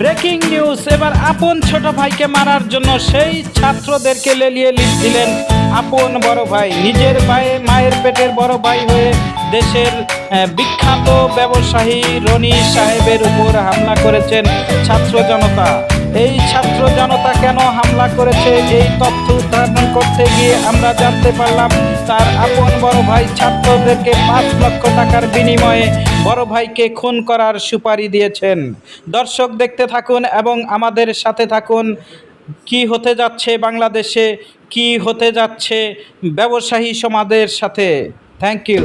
Breaking news এবার আপন ছোট ভাইকে মারার জন্য সেই ছাত্রদেরকে লেলিয়ে লিস্ট দিলেন আপন বড় ভাই। নিজের ভাই মায়ের পেটের বড় ভাই হয়ে দেশের বিখ্যাত ব্যবসায়ী রনি সাহেবের উপর হামলা করেছেন ছাত্র জনতা। এই ছাত্র জনতা কেন হামলা করেছে? এই তথ্য উদ্ধারণ করতে গিয়ে আমরা জানতে পারলাম, তার আপন বড় ভাই ছাত্রদেরকে পাঁচ লক্ষ টাকার বিনিময়ে বড় ভাইকে খুন করার সুপারি দিয়েছেন। দর্শক দেখতে থাকুন এবং আমাদের সাথে থাকুন, কি হতে যাচ্ছে বাংলাদেশে, কি হতে যাচ্ছে ব্যবসায়ী সমাজের সাথে। থ্যাংক ইউ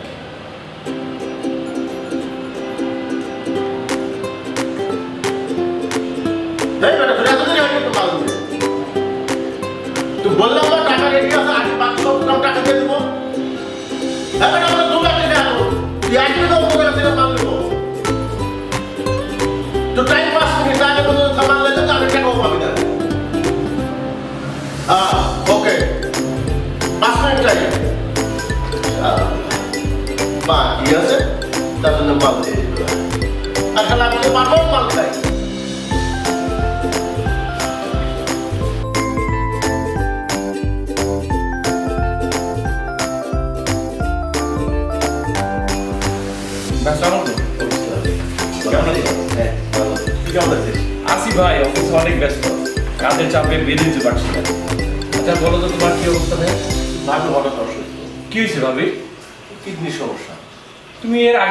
বললাম না টাকা রেডি আছে আগে পাঁচশো টাকা দিয়ে দেবো বেটা, আমরা দু লাখ টাকা দেবো। তুই টাকা মাল দেবো। তো টাইম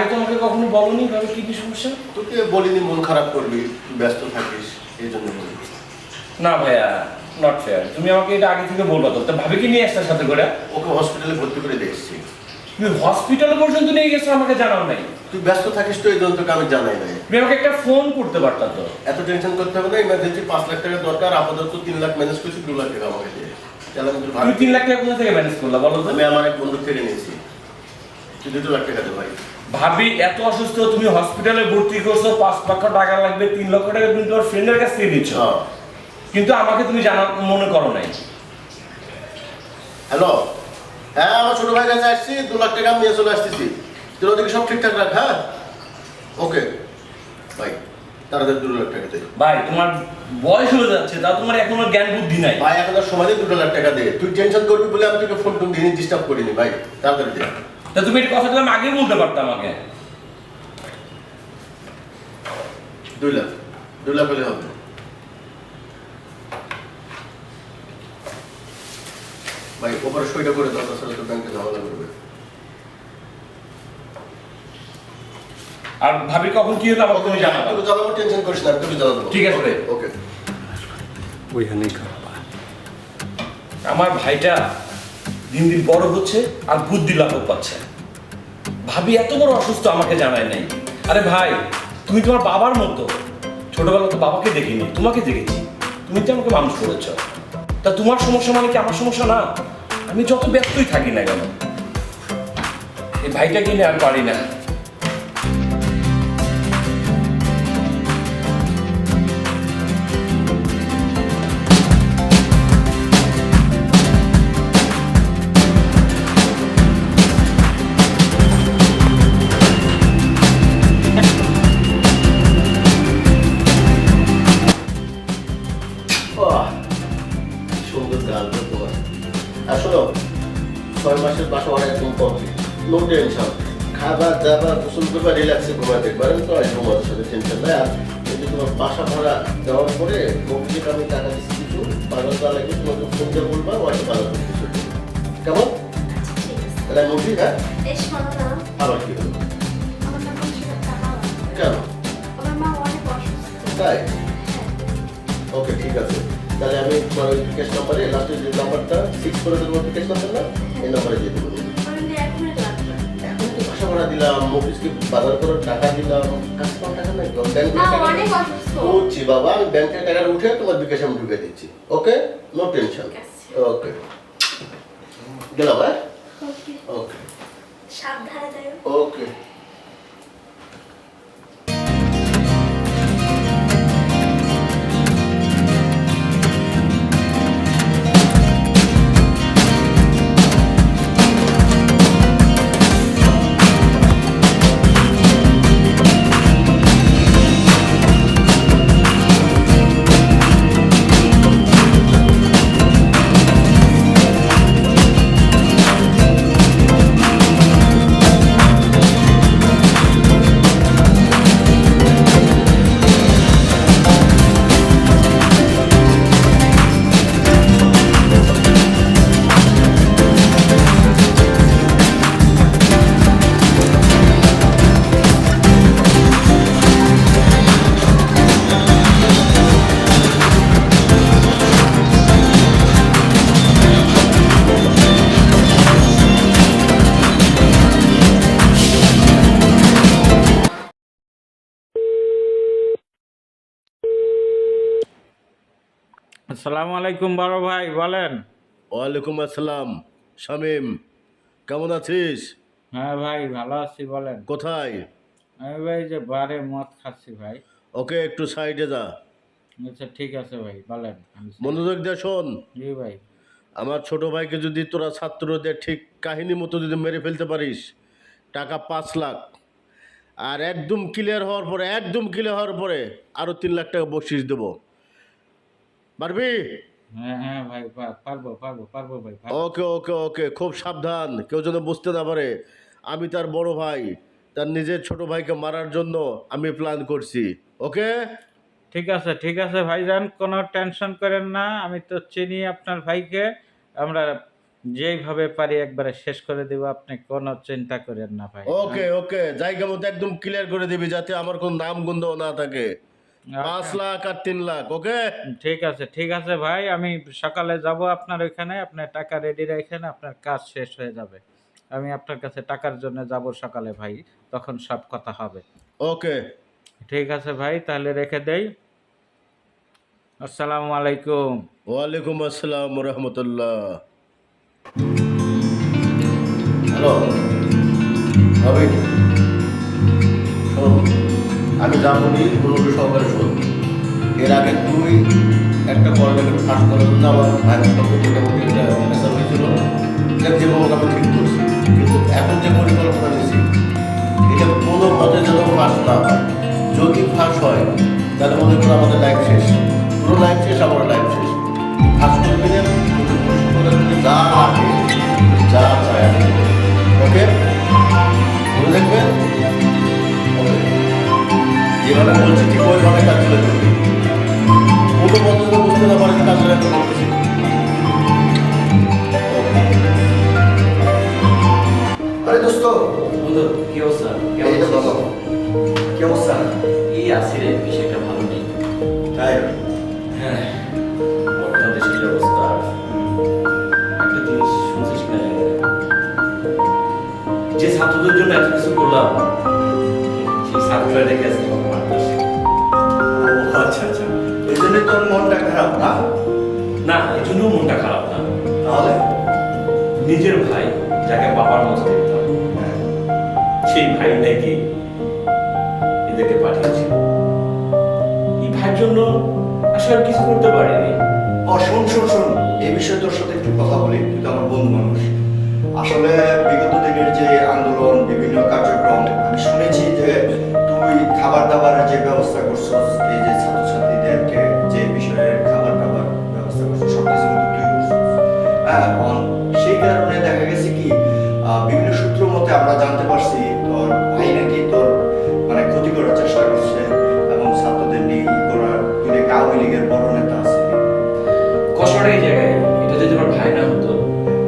আগে তো আমাকে কখনো বলনি ভাবি কি কি সমস্যা? তোকে বলিনি মন খারাপ করবি ব্যস্ত থাকিস এই জন্য বলি না ভাইয়া নট ফেয়ার তুমি আমাকে এটা আগে থেকে বলবা তো তা ভাবিকে নিয়ে আসতে সাথে করে? ওকে হসপিটালে ভর্তি করে দেখছি তুমি হসপিটাল পর্যন্ত নিয়ে গেছো আমাকে জানাও নাই। তুই ব্যস্ত থাকিস তো এই জন্য তোকে আমি জানাই নাই। তুমি আমাকে একটা ফোন করতে পারতা তো। এত টেনশন করতে হবে না ইমার্জেন্সি পাঁচ লাখ টাকা দরকার আপাতত তিন লাখ ম্যানেজ করছি দু লাখ টাকা আমাকে দিয়ে। তুমি ভাবি তিন লাখ টাকা কোথা থেকে ম্যানেজ করলা বলো তো? আমি আমার এক বন্ধু থেকে নিয়েছি। তুই দুটো লাখ টাকা দে ভাই। ভাবি এত অসুস্থ তুমি হসপিটালে ভর্তি করছ পাঁচ লক্ষ টাকা লাগবে তিন লক্ষ টাকা তুমি তোমার ফ্রেন্ডের কাছ থেকে দিচ্ছ হ্যাঁ। কিন্তু আমাকে তুমি জানা মনে করো নাই। হ্যালো হ্যাঁ আমার ছোট ভাই কাছে আসছি দু লাখ টাকা আমি নিয়ে চলে আসতেছি। তোর ওদিকে সব ঠিকঠাক রাখ হ্যাঁ? ওকে ভাই তাড়াতাড়ি দু লাখ টাকা দে। ভাই তোমার বয়স হয়ে যাচ্ছে তা তোমার এখনও জ্ঞান বুদ্ধি নাই। ভাই এখন সময় দুটো লাখ টাকা দে। তুই টেনশন করবি বলে আমি তোকে ফোন টোন দিয়ে ডিস্টার্ব করিনি ভাই। তাড়াতাড়ি দে। তা তুমি এই কথাটা আমি আগেই বলতে পারতাম আমাকে। দুই লাখ দুই লাখ হলে হবে। ভাই ওপরে সইটা করে দাও তাছাড়া তো ব্যাংকে ঝামেলা করবে। আর ভাবি কখন কি হলো আমাকে তুমি জানাব। তোকে জানাব টেনশন করিস না তোকে জানাব। ঠিক আছে। ওকে ওইখানেই খারাপ আমার ভাইটা দিন দিন বড় হচ্ছে আর বুদ্ধি লাভ পাচ্ছে। ভাবি এত বড় অসুস্থ আমাকে জানায় নাই। আরে ভাই, তুমি তোমার বাবার মতো। ছোটবেলা তো বাবাকে দেখিনি, তোমাকে দেখেছি। তুমি তো আমাকে মানুষ করেছ। তা তোমার সমস্যা মানে কি আমার সমস্যা না? আমি যত ব্যস্তই থাকি না কেন, এই ভাইটাকে নিয়ে আর পারি না। করবা রিল্যাক্সে ঘুমাতে পারেন তো আসব তোমাদের সাথে টেনশন নাই। আর এই যে তোমার বাসা ভাড়া দেওয়ার পরে মৌখিক আমি টাকা দিচ্ছি কিছু বাজার দেওয়া লাগে তোমাকে ফোন দিয়ে বলবা ও একটা বাজার করতে চলে কেমন? তাহলে মৌখিক হ্যাঁ? আবার কি হলো? লাগবে। কেন? তাই? হ্যাঁ। ওকে ঠিক আছে। তাহলে আমি তোমার ক্যাশ নাম্বারে লাস্টের যে নাম্বারটা সিক্স করে দেবো ক্যাশ নাম্বার না এই নাম্বারে দিয়ে দেবো। ভাড়া দিলাম অফিসকে বাজার করার টাকা দিলাম। কাজ করার টাকা নাই তো ব্যাংকে অনেক বাবা আমি ব্যাংকের টাকাটা উঠে তোমার বিকাশে আমি ঢুকে দিচ্ছি। ওকে নো টেনশন ওকে গেলাম হ্যাঁ? ওকে ওকে আসসালামু আলাইকুম বড় ভাই বলেন। ওয়ালাইকুম আসসালাম শামিম কেমন আছিস? হ্যাঁ ভাই ভালো আছি বলেন। কোথায়? আমি ভাই যে বারে মদ খাচ্ছি ভাই। ওকে একটু সাইডে যা। আচ্ছা ঠিক আছে ভাই বলেন। মনোযোগ দিয়ে শোন। জি ভাই। আমার ছোট ভাইকে যদি তোরা ছাত্রদের ঠিক কাহিনী মতো যদি মেরে ফেলতে পারিস টাকা পাঁচ লাখ। আর একদম ক্লিয়ার হওয়ার পরে একদম ক্লিয়ার হওয়ার পরে আরও তিন লাখ টাকা বকশিস দেবো। পারবি? হ্যাঁ হ্যাঁ ভাই পারব পারব পারব ভাই ওকে ওকে ওকে খুব সাবধান কেউ যেন বুঝতে না পারে। আমি তার বড় ভাই তার নিজের ছোট ভাইকে মারার জন্য আমি প্ল্যান করছি ওকে? ঠিক আছে ঠিক আছে ভাইজান কোনো টেনশন করেন না আমি তো চিনি আপনার ভাইকে। আমরা যেইভাবে পারি একবারে শেষ করে দেব আপনি কোনো চিন্তা করেন না ভাই ওকে ওকে জায়গা মতো একদম ক্লিয়ার করে দিবি যাতে আমার কোনো নাম গন্ধ না থাকে। পাঁচ লাখ আর তিন লাখ ওকে ঠিক আছে ঠিক আছে ভাই আমি সকালে যাব আপনার ওইখানে আপনার টাকা রেডি রাখেন আপনার কাজ শেষ হয়ে যাবে। আমি আপনার কাছে টাকার জন্য যাব সকালে ভাই তখন সব কথা হবে। ওকে ঠিক আছে ভাই তাহলে রেখে দেই। আসসালামু আলাইকুম। ওয়ালাইকুম আসসালাম রহমতুল্লাহ। যা পুরোটা সহকারে শোন এর আগে তুই একটা কল ফাঁস করার জন্য আমার ভাইয়ের হয়েছিল। এটা যে আমি ঠিক করছি। কিন্তু এখন যে পরিকল্পনা নিয়েছি এটা কোনো মতে যেন ফাঁস না যদি ফাঁস হয়, তাহলে মনে করো আমাদের লাইফ শেষ। পুরো লাইফ শেষ আমার লাইফ শেষ। ফাঁস করবি যা লাগে, যা চায় ওকে মনে দেখবেন যেভাবে বলছি ঠিক ওইভাবে কাজ করে করবি কোনো যেন বুঝতে না পারে যে কাজটা এখন করতেছি আরে দোস্ত বন্ধু কি অবস্থা? কেমন এই তো আছিস? বাবা কি অবস্থা? এই আছি রে বিষয়টা ভালো নেই। তাই? হ্যাঁ বর্তমান দেশের যে অবস্থা? একটা জিনিস শুনছিস না? যে ছাত্রদের জন্য এত কিছু করলাম সেই ছাত্ররা দেখে আচ্ছা আচ্ছা এই জন্যই তোর মনটা খারাপ না? না এই জন্য মনটা খারাপ না। তাহলে? নিজের ভাই যাকে বাবার মতো দেখতাম হ্যাঁ। সেই ভাই নাকি এদেরকে পাঠিয়েছে? এই ভাইয়ের জন্য আসলে কিছু করতে পারিনি। ও শোন শোন শোন। এই বিষয়ে তোর সাথে একটু কথা বলি তুই তো আমার বন্ধু মানুষ। আসলে বিগত দিনের যে আন্দোলন বিভিন্ন কার্যক্রম আমি শুনেছি যে তুই খাবার দাবারের যে ব্যবস্থা করছস এই যে কারণে দেখা গেছে কি বিভিন্ন সূত্র মতে আমরা জানতে পারছি তোর ভাই নাকি তোর মানে ক্ষতি করার চেষ্টা করছে এবং ছাত্রদের নিয়ে ই করার তুই আওয়ামী লীগের বড় নেতা আছে। কষ্টটা এই জায়গায় এটা যদি আমার ভাই না হতো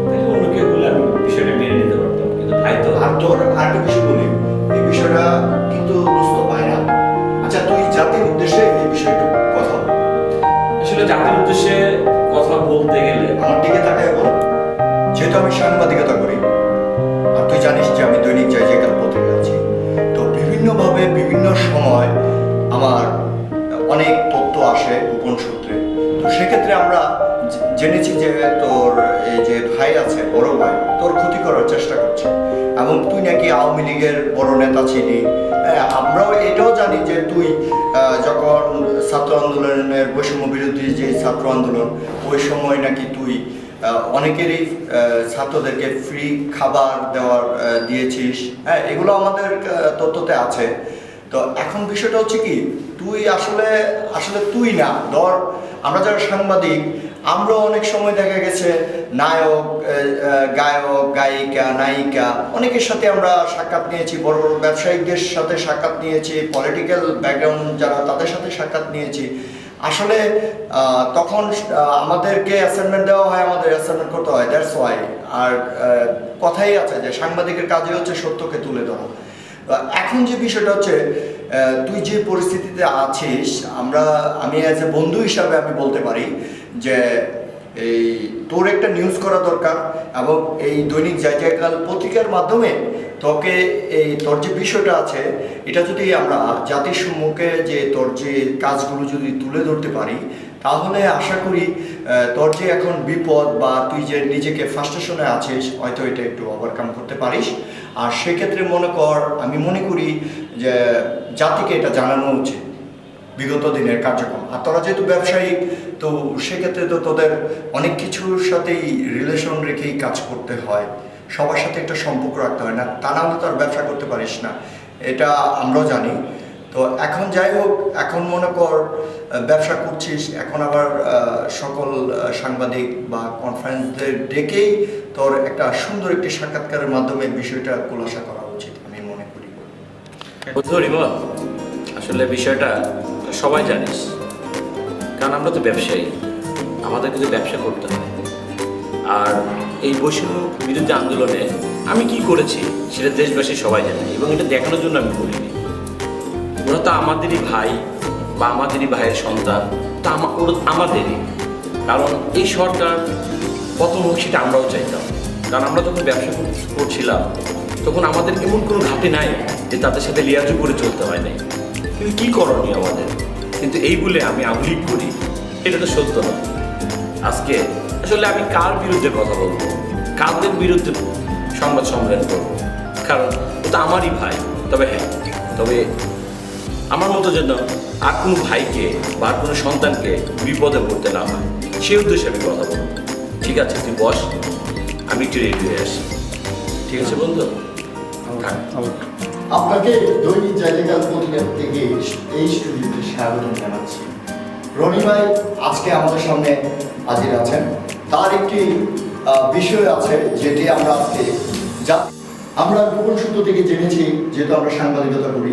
তাহলে অন্য কেউ বলে আমি বিষয়টা মেনে নিতে পারতাম। কিন্তু ভাই তো আর তোর আর কিছু বলি এই বিষয়টা কিন্তু দোস্ত ভাইরা। আচ্ছা তুই জাতির উদ্দেশ্যে এই বিষয়টা কথা বল। আসলে জাতির উদ্দেশ্যে কথা বলতে গেলে আমার দিকে তাকায় বল। যেহেতু আমি সাংবাদিকতা করি। আর তুই জানিস যে আমি দৈনিক যাই জায়গার পত্রিকা আছি। তো বিভিন্নভাবে বিভিন্ন সময় আমার অনেক তথ্য আসে গোপন সূত্রে। তো সেক্ষেত্রে আমরা জেনেছি যে তোর এই যে ভাই আছে বড় ভাই তোর ক্ষতি করার চেষ্টা করছে। এবং তুই নাকি আওয়ামী লীগের বড় নেতা ছিলি। হ্যাঁ, আমরাও এটাও জানি যে তুই যখন ছাত্র আন্দোলনের বৈষম্য বিরোধী যে ছাত্র আন্দোলন ওই সময় নাকি তুই অনেকেরই ছাত্রদেরকে ফ্রি খাবার দেওয়ার দিয়েছিস। হ্যাঁ এগুলো আমাদের তথ্যতে আছে। তো এখন বিষয়টা হচ্ছে কি, তুই আসলে আসলে তুই না, ধর, আমরা যারা সাংবাদিক আমরা অনেক সময় দেখা গেছে, নায়ক গায়ক, গায়িকা, নায়িকা, অনেকের সাথে আমরা সাক্ষাৎ নিয়েছি, বড় বড় ব্যবসায়িকদের সাথে সাক্ষাৎ নিয়েছি পলিটিক্যাল ব্যাকগ্রাউন্ড যারা, তাদের সাথে সাক্ষাৎ নিয়েছি। আসলে তখন আমাদেরকে অ্যাসাইনমেন্ট দেওয়া হয়, আমাদের অ্যাসাইনমেন্ট করতে হয় দ্যাটস ওয়াই আর কথাই আছে যে সাংবাদিকের কাজই হচ্ছে সত্যকে তুলে ধরো। এখন যে বিষয়টা হচ্ছে তুই যে পরিস্থিতিতে আছিস, আমরা, আমি অ্যাজ এ বন্ধু হিসাবে আমি বলতে পারি যে এই তোর একটা নিউজ করা দরকার এবং এই দৈনিক জায়গাকাল পত্রিকার মাধ্যমে তোকে এই তোর যে বিষয়টা আছে, এটা যদি আমরা জাতির সম্মুখে যে তোর যে কাজগুলো যদি তুলে ধরতে পারি, তাহলে আশা করি তোর যে এখন বিপদ বা তুই যে নিজেকে ফার্স্টেশনে আছিস, হয়তো এটা একটু ওভারকাম করতে পারিস। আর সেক্ষেত্রে মনে কর, আমি মনে করি যে জাতিকে এটা জানানো উচিত। বিগত দিনের কার্যক্রম। আর তোরা যেহেতু ব্যবসায়ী, তো সেক্ষেত্রে তো তোদের অনেক কিছুর সাথেই রিলেশন রেখেই কাজ করতে হয়। সবার সাথে একটা সম্পর্ক রাখতে হয় না। তা না হলে তো আর ব্যবসা করতে পারিস না। এটা আমরাও জানি। তো এখন যাই হোক, এখন মনে কর ব্যবসা করছিস। এখন আবার সকল সাংবাদিক বা কনফারেন্সদের ডেকেই তোর একটা সুন্দর একটি সাক্ষাৎকারের মাধ্যমে বিষয়টা খোলাসা করা উচিত, আমি মনে করি। আসলে বিষয়টা সবাই জানিস কারণ আমরা তো ব্যবসায়ী। আমাদের কিন্তু ব্যবসা করতে হয়। আর এই বৈষম্য বিরুদ্ধে আন্দোলনে আমি কি করেছি, সেটা দেশবাসী সবাই জানে। এবং এটা দেখানোর জন্য আমি করিনি ওরা তো আমাদেরই ভাই বা আমাদেরই ভাইয়ের সন্তান। তা আমাদেরই। কারণ এই সরকার কত হোক সেটা আমরাও চাইতাম। কারণ আমরা যখন ব্যবসা করছিলাম, তখন আমাদের এমন কোনো ঘাটে নাই যে তাদের সাথে লিয়াজু করে চলতে হয় নাই। কিন্তু কী করণীয় আমাদের? কিন্তু এই বলে আমি আমলিক করি, এটা তো সত্য না। আজকে আসলে আমি কার বিরুদ্ধে কথা বলব? কাদের বিরুদ্ধে সংবাদ সম্মেলন করব? কারণ ও তো আমারই ভাই, তবে হ্যাঁ তবে আমার মতো যেন আর কোনো ভাইকে বা আর কোনো সন্তানকে বিপদে পড়তে না হয়, সেই উদ্দেশ্যে আমি কথা বলব। ঠিক আছে, তুই বস, আমি একটু রেডি হয়ে আসি। ঠিক আছে বন্ধু? থাক। আপনাকে দৈনিক জায়গাকাল পত্রিকা থেকে এই স্টুডিওতে স্বাগত জানাচ্ছি রনি ভাই, আজকে আমাদের সামনে হাজির আছেন তার একটি বিষয় আছে যেটি আমরা আজকে যা আমরা গোপন সূত্র থেকে জেনেছি, যেহেতু আমরা সাংবাদিকতা করি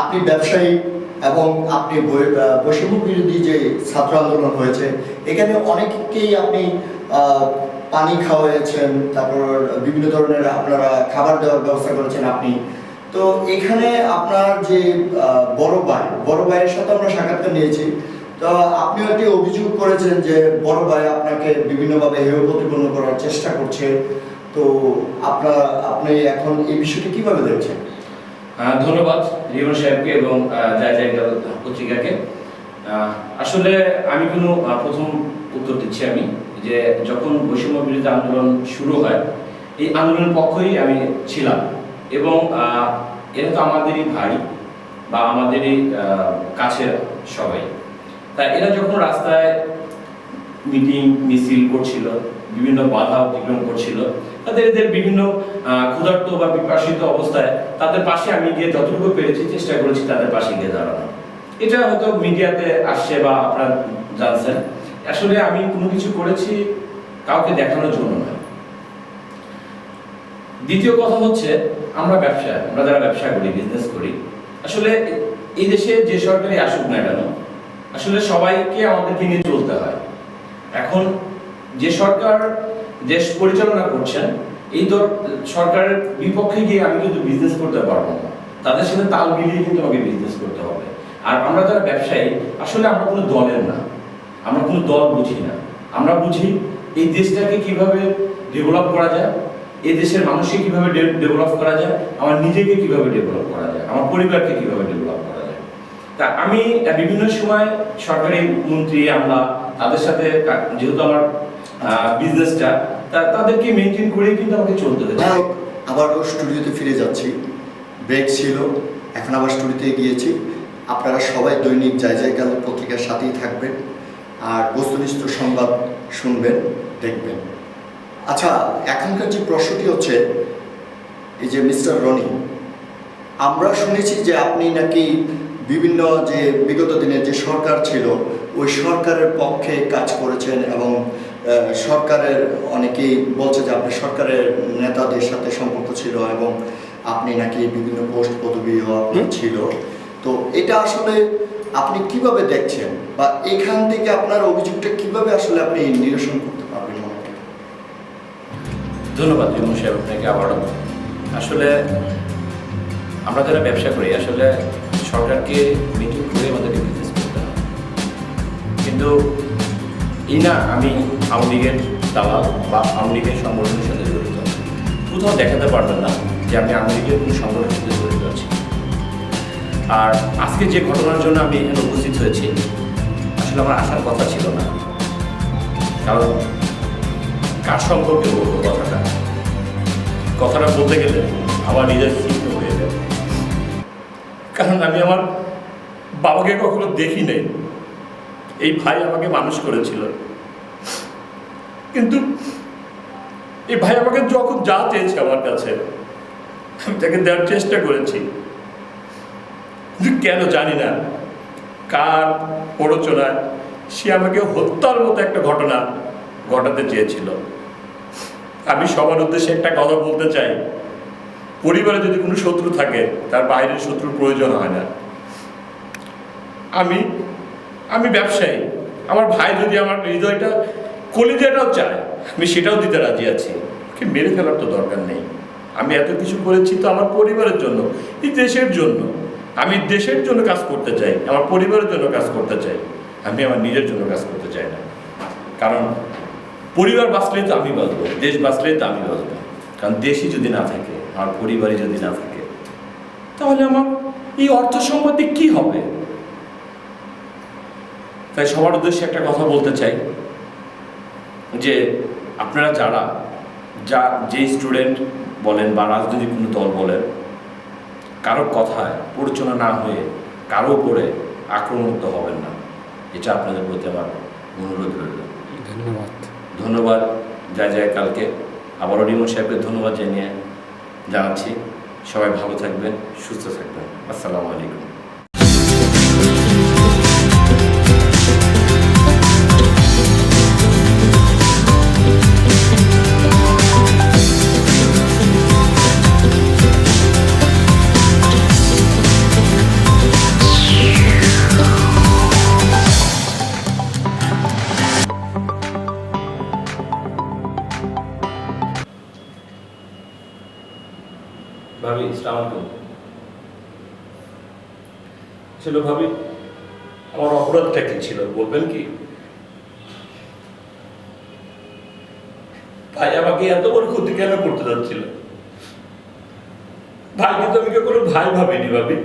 আপনি ব্যবসায়ী এবং আপনি বৈষম্য বিরোধী যে ছাত্র আন্দোলন হয়েছে, এখানে অনেককেই আপনি পানি খাওয়াইছেন তারপর বিভিন্ন ধরনের আপনারা খাবার দেওয়ার ব্যবস্থা করেছেন আপনি। তো এখানে আপনার যে বড় ভাই, বড় ভাইয়ের সাথে আমরা সাক্ষাৎকার নিয়েছি। তো আপনি একটি অভিযোগ করেছেন যে, বড় ভাই আপনাকে বিভিন্নভাবে হেয় প্রতিপন্ন করার চেষ্টা করছে। তো আপনার, আপনি এখন এই বিষয়টি কীভাবে দেখছেন? ধন্যবাদ রিমন সাহেবকে এবং যায় জায়গা পত্রিকাকে। আসলে আমি কোনো প্রথম উত্তর দিচ্ছি আমি। যে যখন বৈষম্য বিরোধী আন্দোলন শুরু হয়, এই আন্দোলনের পক্ষই আমি ছিলাম। এবং এরা তো আমাদেরই ভাই বা আমাদেরই কাছের সবাই। তাই এরা যখন রাস্তায় মিটিং, মিছিল করছিল, বিভিন্ন বাধা অতিক্রম করছিল, তাদের, এদের বিভিন্ন ক্ষুধার্ত বা বিপাসিত অবস্থায় তাদের পাশে আমি গিয়ে যতটুকু পেরেছি চেষ্টা করেছি তাদের পাশে গিয়ে দাঁড়ানো। এটা হয়তো মিডিয়াতে আসছে বা আপনারা জানছেন। আসলে আমি কোনো কিছু করেছি কাউকে দেখানোর জন্য নয় দ্বিতীয় কথা হচ্ছে, আমরা ব্যবসা আমরা যারা ব্যবসা করি বিজনেস করি, আসলে এই দেশে যে সরকারি আসুক না কেন, আসলে সবাইকে আমাদেরকে নিয়ে চলতে হয়। এখন যে সরকার দেশ পরিচালনা করছেন, এই সরকারের বিপক্ষে গিয়ে আমি কিন্তু বিজনেস করতে পারব না। তাদের সাথে তাল মিলিয়ে কিন্তু আমাকে বিজনেস করতে হবে। আর আমরা যারা ব্যবসায়ী, আসলে আমরা কোনো দলের না। আমরা কোনো দল বুঝি না। আমরা বুঝি এই দেশটাকে কীভাবে ডেভেলপ করা যায়, এই দেশের মানুষকে কীভাবে ডেভেলপ করা যায়, আমার নিজেকে কীভাবে ডেভেলপ করা যায়, আমার পরিবারকে কীভাবে ডেভেলপ করা যায়। তা আমি বিভিন্ন সময় সরকারি মন্ত্রী, আমরা তাদের সাথে যেহেতু আমার বিজনেসটা তা তাদেরকে মেনটেন করে কিন্তু আমাকে চলতে হয়েছে। আবারও স্টুডিওতে ফিরে যাচ্ছি। ব্রেক ছিল, এখন আবার স্টুডিওতে গিয়েছি। আপনারা সবাই দৈনিক যায় জায়গাল পত্রিকার সাথেই থাকবেন। আর বস্তুনিষ্ঠ সংবাদ শুনবেন দেখবেন। আচ্ছা এখনকার যে প্রশ্নটি হচ্ছে এই যে মিস্টার রনি আমরা শুনেছি যে আপনি নাকি বিভিন্ন যে বিগত দিনের যে সরকার ছিল ওই সরকারের পক্ষে কাজ করেছেন এবং সরকারের অনেকেই বলছে যে আপনি সরকারের নেতাদের সাথে সম্পর্ক ছিল এবং আপনি নাকি বিভিন্ন পোস্ট পদবিও আপনার ছিল। তো এটা আসলে আপনি কীভাবে দেখছেন? বা এখান থেকে আপনার অভিযোগটা কীভাবে আসলে আপনি নিরসন করতে পারবেন? ধন্যবাদ বিমল সাহেব আপনাকে আবারও। আসলে আমরা যারা ব্যবসা করি, আসলে সরকারকে মিটিং করে আমাদেরকে বিজনেস করতে হয়। কিন্তু এই না আমি আওয়ামী লীগের দালাল বা আওয়ামী লীগের সংগঠনের সাথে জড়িত। কোথাও দেখাতে পারবেন না যে আমি আওয়ামী লীগের কোনো সংগঠনের সাথে জড়িত আছি। আর আজকে যে ঘটনার জন্য আমি এখানে উপস্থিত হয়েছি, আসলে আমার আসার কথা ছিল না। কারণ কার সম্পর্কে বলব কথাটা? কথাটা বলতে গেলে আমার নিজের চিত্র হয়ে যাবে কারণ আমি আমার বাবাকে কখনো দেখি নাই। এই ভাই আমাকে মানুষ করেছিল। কিন্তু এই ভাই আমাকে যখন যা চেয়েছে আমার কাছে, আমি তাকে দেওয়ার চেষ্টা করেছি। কেন জানি না। কার প্ররোচনায় সে আমাকে হত্যার মতো একটা ঘটনা ঘটাতে চেয়েছিল। আমি সবার উদ্দেশ্যে একটা কথা বলতে চাই। পরিবারে যদি কোনো শত্রু থাকে, তার বাইরের শত্রুর প্রয়োজন হয় না। আমি আমি ব্যবসায়ী। আমার ভাই যদি আমার হৃদয়টা, কলিজাটাও চায়, আমি সেটাও দিতে রাজি আছি। ওকে মেরে ফেলার তো দরকার নেই। আমি এত কিছু করেছি তো আমার পরিবারের জন্য, এই দেশের জন্য। আমি দেশের জন্য কাজ করতে চাই, আমার পরিবারের জন্য কাজ করতে চাই, আমি আমার নিজের জন্য কাজ করতে চাই না। কারণ পরিবার বাঁচলেই তো আমি বাঁচবো, দেশ বাঁচলেই তো আমি বাঁচবো। কারণ দেশই যদি না থাকে, আমার পরিবারই যদি না থাকে, তাহলে আমার এই অর্থ সম্পত্তি কি হবে? তাই সবার উদ্দেশ্যে একটা কথা বলতে চাই, যে আপনারা যারা, যা যে স্টুডেন্ট বলেন বা রাজনৈতিক কোনো দল বলেন কারও কথায় পরিচালনা না হয়ে কারও উপরে আক্রমণাত্মক হবেন না। এটা আপনাদের প্রতি আমার অনুরোধ রইল। ধন্যবাদ। ধন্যবাদ। যা যায় কালকে আবার রিমন সাহেবকে ধন্যবাদ জানিয়ে জানাচ্ছি। সবাই ভালো থাকবেন সুস্থ থাকবেন। আসসালামু আলাইকুম। সালাম ছিল ভাবি, আমার অপরাধটা কি ছিল? বলবেন কি? ভাই আমাকে এত বড় ক্ষতি কেন করতে যাচ্ছিল? ভাই কিন্তু আমি কোনো ভাই ভাবিনি ভাবি।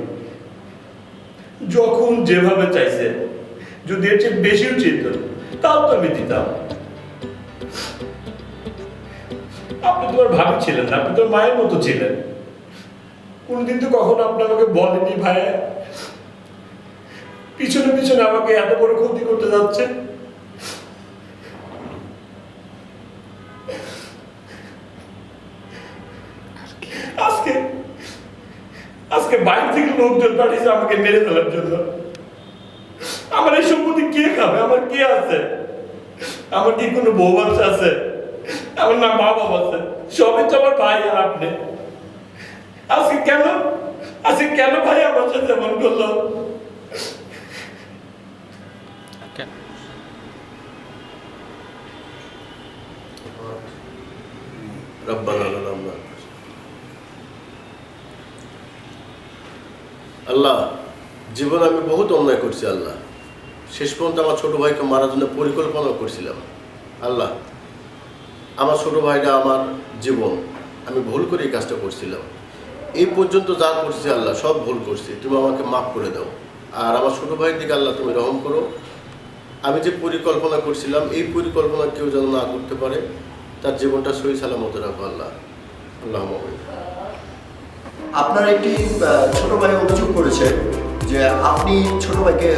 যখন যেভাবে চাইছে, যদি এর চেয়ে বেশিও চিনত তাও তো আমি দিতাম। আপনি তোমার ভাবি ছিলেন আপনি তোর মায়ের মতো ছিলেন। কোনদিন তো কখনো আপনি আমাকে বলেনি ভাই। পিছনে পিছনে আমাকে এত বড় ক্ষতি করতে যাচ্ছে আজকে আজকে বাইরে থেকে লোকজন পাঠিয়েছে আমাকে মেরে ফেলার জন্য। আমার এই সম্পত্তি কে খাবে? আমার কে আছে? আমার কি কোনো বউ বাচ্চা আছে? আমার না মা বাবা আছে? সবই তো আমার ভাই আর আপনি। আজকে কেন? আজকে কেন ভাই আমার সাথে এমন করল? আল্লাহ। জীবনে আমি বহুত অন্যায় করছি আল্লাহ। শেষ পর্যন্ত আমার ছোট ভাইকে মারার জন্য পরিকল্পনা করছিলাম। আল্লাহ আমার ছোট ভাইটা আমার জীবন আমি ভুল করে এই কাজটা করছিলাম। এই পর্যন্ত যা করছি আল্লাহ, সব ভুল করছি। তুমি আমাকে মাফ করে দাও। আর আমার ছোট ভাইয়ের দিকে আল্লাহ তুমি রহম করো। আমি যে পরিকল্পনা করছিলাম, এই পরিকল্পনা কেউ যেন না করতে পারে, তার জীবনটা সহি সালামত রাখো আল্লাহ। আল্লাহ আপনার একটি ছোট ভাই অভিযোগ করেছে যে আপনি ছোট ভাইকে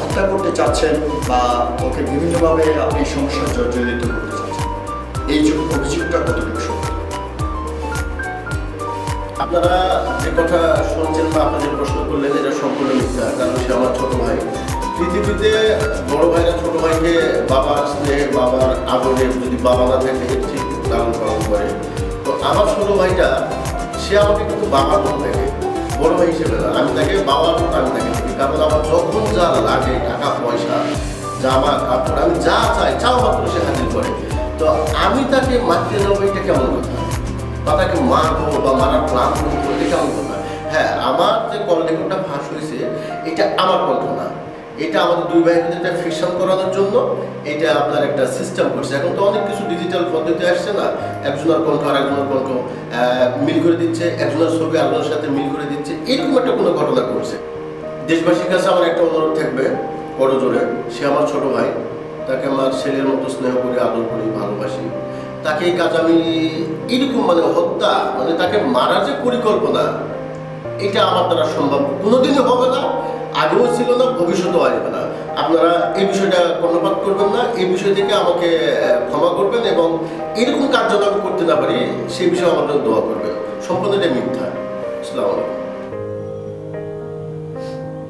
হত্যা করতে চাচ্ছেন বা ওকে বিভিন্নভাবে আপনি সমস্যা জর্জরিত করতে চাচ্ছেন। এই অভিযোগটা কতটুকু আপনারা যে কথা শুনছেন বা আপনাদের প্রশ্ন করলেন, এটা সম্পূর্ণ মিথ্যা, কারণ সে আমার ছোট ভাই। পৃথিবীতে বড় ভাইরা ছোট ভাইকে বাবার স্নেহ, বাবার আদরে যদি বাবা না থাকে ঠিক লালন পালন করে তো আমার ছোট ভাইটা, সে আমাকে কিন্তু বাবার মতো দেখে, বড় ভাই হিসেবে না। আমি তাকে বাবার মতো আমি তাকে কারণ আমার যখন যা লাগে, টাকা, পয়সা, জামা, কাপড়, আমি যা চাই চাও মাত্র সে হাজির করে। তো আমি তাকে মারতে নেব এটা কেমন কথা বা তাকে মারবো বা মারার প্ল্যান এটা কেমন কথা? হ্যাঁ আমার যে কল রেকর্ডটা ফাঁস হয়েছে, এটা আমার কণ্ঠ না এটা আমাদের দুই ভাইয়ের একটা ফিকশন করানোর জন্য, এটা আপনার একটা সিস্টেম করছে। এখন তো অনেক কিছু ডিজিটাল পদ্ধতি আসছে না। একজনের কণ্ঠ আর একজনের কণ্ঠ মিল করে দিচ্ছে, একজনের ছবি আরেকজনের সাথে মিল করে দিচ্ছে। এরকম একটা কোনো ঘটনা করছে দেশবাসীর কাছে আমার একটা অনুরোধ থাকবে, বড় জোরে, সে আমার ছোট ভাই, তাকে আমার ছেলের মতো স্নেহ করি, আদর করি, ভালোবাসি। তাকে কাজ আমি এরকম মানে হত্যা মানে তাকে মারার যে পরিকল্পনা, এটা আমার দ্বারা সম্ভব কোনোদিনই হবে না, আগেও ছিল না, ভবিষ্যতেও আসবে না। আপনারা এই বিষয়টা কর্ণপাত করবেন না, এই বিষয় থেকে আমাকে ক্ষমা করবেন এবং এরকম কাজ আমি করতে না পারি, সেই বিষয়ে আমার জন্য দোয়া করবেন। সম্পূর্ণ এটা মিথ্যা। আসসালামু আলাইকুম।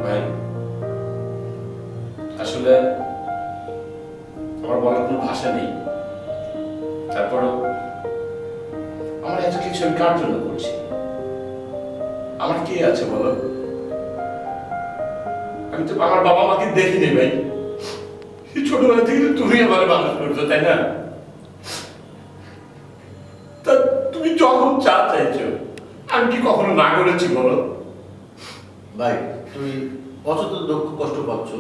ভাই, আসলে আমার বলার কোনো ভাষা নেই। তারপরও আমার এত কিছু আমি কার জন্য করছি। আমার কে আছে বলো? আমি তো আমার বাবা মাকে দেখিনি ভাই। ছোটবেলা থেকে তুমি আমার মানুষ করছ, তাই না? তা তুমি যখন চা চাইছো, আমি কি কখনো না করেছি বলো? ভাই তুই অযথ দুঃখ কষ্ট পাচ্ছ।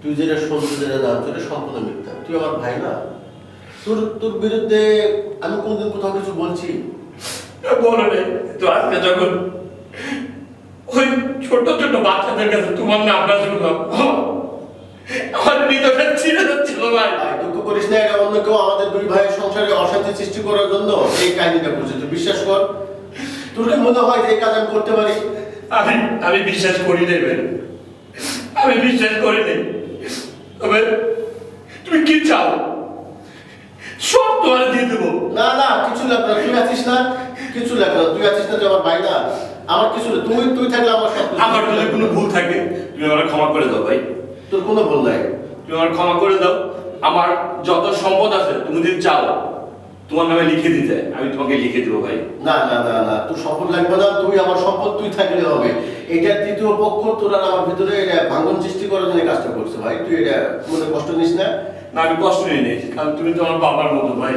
তুই যেটা শুনতে যেটা জানছো, এটা সম্পূর্ণ মিথ্যা। তুই আমার ভাই না? তোর তোর বিরুদ্ধে আমি কোনদিন কোথাও কিছু বলছি? বলো তো আজকে যখন ওই ছোট ছোট বাচ্চাদের কাছে তোমার শুনলাম আমার হৃদয়টা ছিঁড়ে যাচ্ছিল ভাই। ভাই দুঃখ করিস না এটা অন্য কেউ আমাদের দুই ভাইয়ের সংসারে অশান্তি সৃষ্টি করার জন্য এই কাহিনীটা করছে তুই বিশ্বাস কর তোর কি মনে হয় যে এই কাজ আমি করতে পারি? আমি আমি বিশ্বাস করি ভাই। আমি বিশ্বাস করি নেই তবে তুমি কি চাও সব তোমার দিয়ে দেবো না না কিছু লাগবে তুই আছিস না? কিছু লাগবে তুই আছিস না তুই আমার ভাই না? আমার কিছু তুই তুই থাকলে আমার সব আমার যদি কোনো ভুল থাকে তুমি আমার ক্ষমা করে দাও ভাই। তোর কোনো ভুল নাই। তুমি আমার ক্ষমা করে দাও। আমার যত সম্পদ আছে তুমি যদি চাও তোমার নামে লিখে দিতে আমি তোমাকে লিখে দেবো ভাই। না না না না তোর সম্পদ লাগবে না তুই আমার সম্পদ তুই থাকলে হবে। এটা তৃতীয় পক্ষ তোর আমার ভিতরে এটা ভাঙন সৃষ্টি করার জন্য কাজটা করছে ভাই। তুই এটা মনে কষ্ট নিস না? না আমি কষ্ট নিই নি কারণ তুমি তো আমার বাবার মতো ভাই।